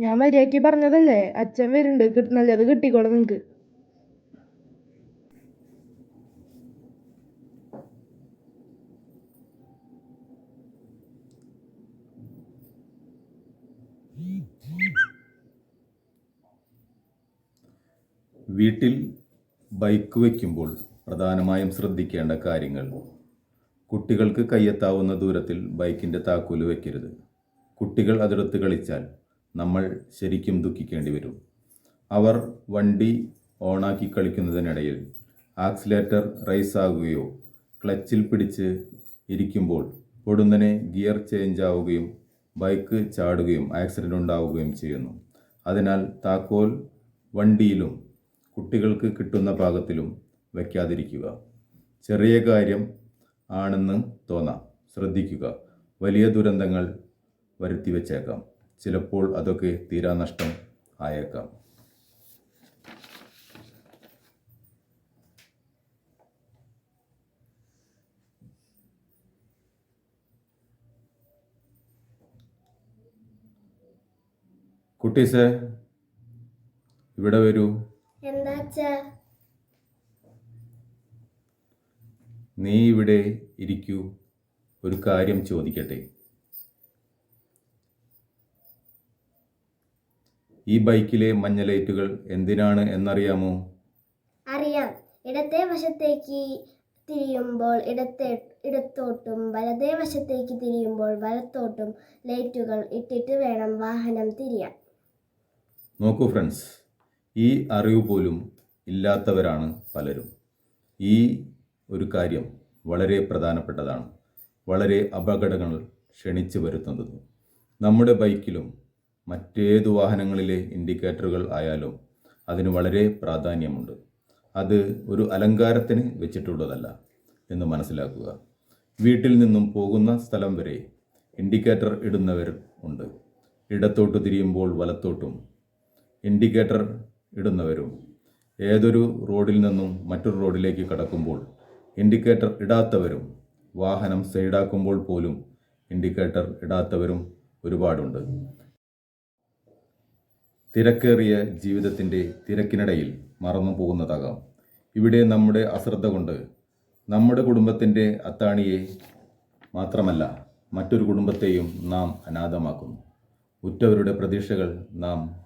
ഞാൻ മര്യാദയ്ക്ക് പറഞ്ഞതല്ലേ? അച്ഛൻ വരുന്നുണ്ട്. നല്ലത് കിട്ടിക്കോളും നിങ്ങക്ക്. വീട്ടിൽ ബൈക്ക് വയ്ക്കുമ്പോൾ പ്രധാനമായും ശ്രദ്ധിക്കേണ്ട കാര്യങ്ങൾ. കുട്ടികൾക്ക് കയ്യെത്താവുന്ന ദൂരത്തിൽ ബൈക്കിന്റെ താക്കോൽ വയ്ക്കരുത് കുട്ടികൾ അതെടുത്ത് കളിച്ചാൽ നമ്മൾ ശരിക്കും ദുഃഖിക്കേണ്ടി വരും. അവർ വണ്ടി ഓണാക്കി കളിക്കുന്നതിനിടയിൽ ആക്സിലേറ്റർ റൈസ് ആകുകയോ ക്ലച്ചിൽ പിടിച്ച് ഇരിക്കുമ്പോൾ പൊടുന്നനെ ഗിയർ ചേഞ്ച് ആവുകയും ബൈക്ക് ചാടുകയും ആക്സിഡന്റ് ഉണ്ടാവുകയും ചെയ്യുന്നു. അതിനാൽ താക്കോൽ വണ്ടിയിലും കുട്ടികൾക്ക് കിട്ടുന്ന പാകത്തിലും വയ്ക്കാതിരിക്കുക. ചെറിയ കാര്യം ആണെന്ന് തോന്നാം. ശ്രദ്ധിക്കുക. വലിയ ദുരന്തങ്ങൾ വരുത്തി വച്ചേക്കാം. ചിലപ്പോൾ അതൊക്കെ തീരാനഷ്ടം ആയേക്കാം. കുട്ടീസ് ഇവിടെ വരൂ. നീ ഇവിടെ ഇരിക്കൂ. ഒരു കാര്യം ചോദിക്കട്ടെ? ഈ ബൈക്കിലെ മഞ്ഞ ലൈറ്റുകൾ എന്തിനാണ് എന്നറിയാമോ? അറിയാം. ഇടത്തെ വശത്തേക്ക് തിരിയുമ്പോൾ ഇടത്തെ ഇടത്തോട്ടും വലതേ വശത്തേക്ക് തിരിയുമ്പോൾ വലത്തോട്ടും ലൈറ്റുകൾ ഇട്ടിട്ട് വേണം വാഹനം തിരിയാൻ. നോക്കൂ ഫ്രണ്ട്സ് ഈ അറിവ് പോലും ഇല്ലാത്തവരാണ് പലരും. ഈ ഒരു കാര്യം വളരെ പ്രധാനപ്പെട്ടതാണ്. വളരെ അപകടങ്ങൾ ക്ഷണിച്ചു വരുത്തുന്നത്. നമ്മുടെ ബൈക്കിലും മറ്റേതു വാഹനങ്ങളിലെ ഇൻഡിക്കേറ്ററുകൾ ആയാലും അതിന് വളരെ പ്രാധാന്യമുണ്ട്. അത് ഒരു അലങ്കാരത്തിന് വെച്ചിട്ടുള്ളതല്ല എന്ന് മനസ്സിലാക്കുക. വീട്ടിൽ നിന്നും പോകുന്ന സ്ഥലം വരെ ഇൻഡിക്കേറ്റർ ഇടുന്നവർ ഉണ്ട്. ഇടത്തോട്ട് തിരിയുമ്പോൾ വലത്തോട്ടും ഇൻഡിക്കേറ്റർ ഇടുന്നവരും. ഏതൊരു റോഡിൽ നിന്നും മറ്റൊരു റോഡിലേക്ക് കടക്കുമ്പോൾ ഇൻഡിക്കേറ്റർ ഇടാത്തവരും വാഹനം സൈഡാക്കുമ്പോൾ പോലും ഇൻഡിക്കേറ്റർ ഇടാത്തവരും ഒരുപാടുണ്ട്. തിരക്കേറിയ ജീവിതത്തിന്റെ തിരക്കിനിടയിൽ മറന്നു പോകുന്നതാകാം ഇവിടെ നമ്മുടെ അശ്രദ്ധ കൊണ്ട് നമ്മുടെ കുടുംബത്തിന്റെ അത്താണിയെ മാത്രമല്ല മറ്റൊരു കുടുംബത്തെയും നാം അനാഥമാക്കുന്നു. ഉറ്റവരുടെ പ്രതീക്ഷകൾ നാം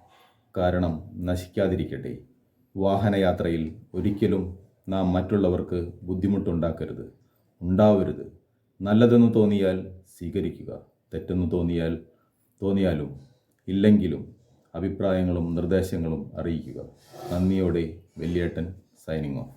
കാരണം നശിക്കാതിരിക്കട്ടെ. വാഹനയാത്രയിൽ ഒരിക്കലും നാം മറ്റുള്ളവർക്ക് ബുദ്ധിമുട്ടുണ്ടാക്കരുത് ഉണ്ടാവരുത്. നല്ലതെന്ന് തോന്നിയാൽ സ്വീകരിക്കുക തെറ്റെന്ന് തോന്നിയാൽ തോന്നിയാലും ഇല്ലെങ്കിലും അഭിപ്രായങ്ങളും നിർദ്ദേശങ്ങളും അറിയിക്കുക. നന്ദിയോടെ വെല്ലിയേട്ടൻ സൈനിങ് ഓഫ്.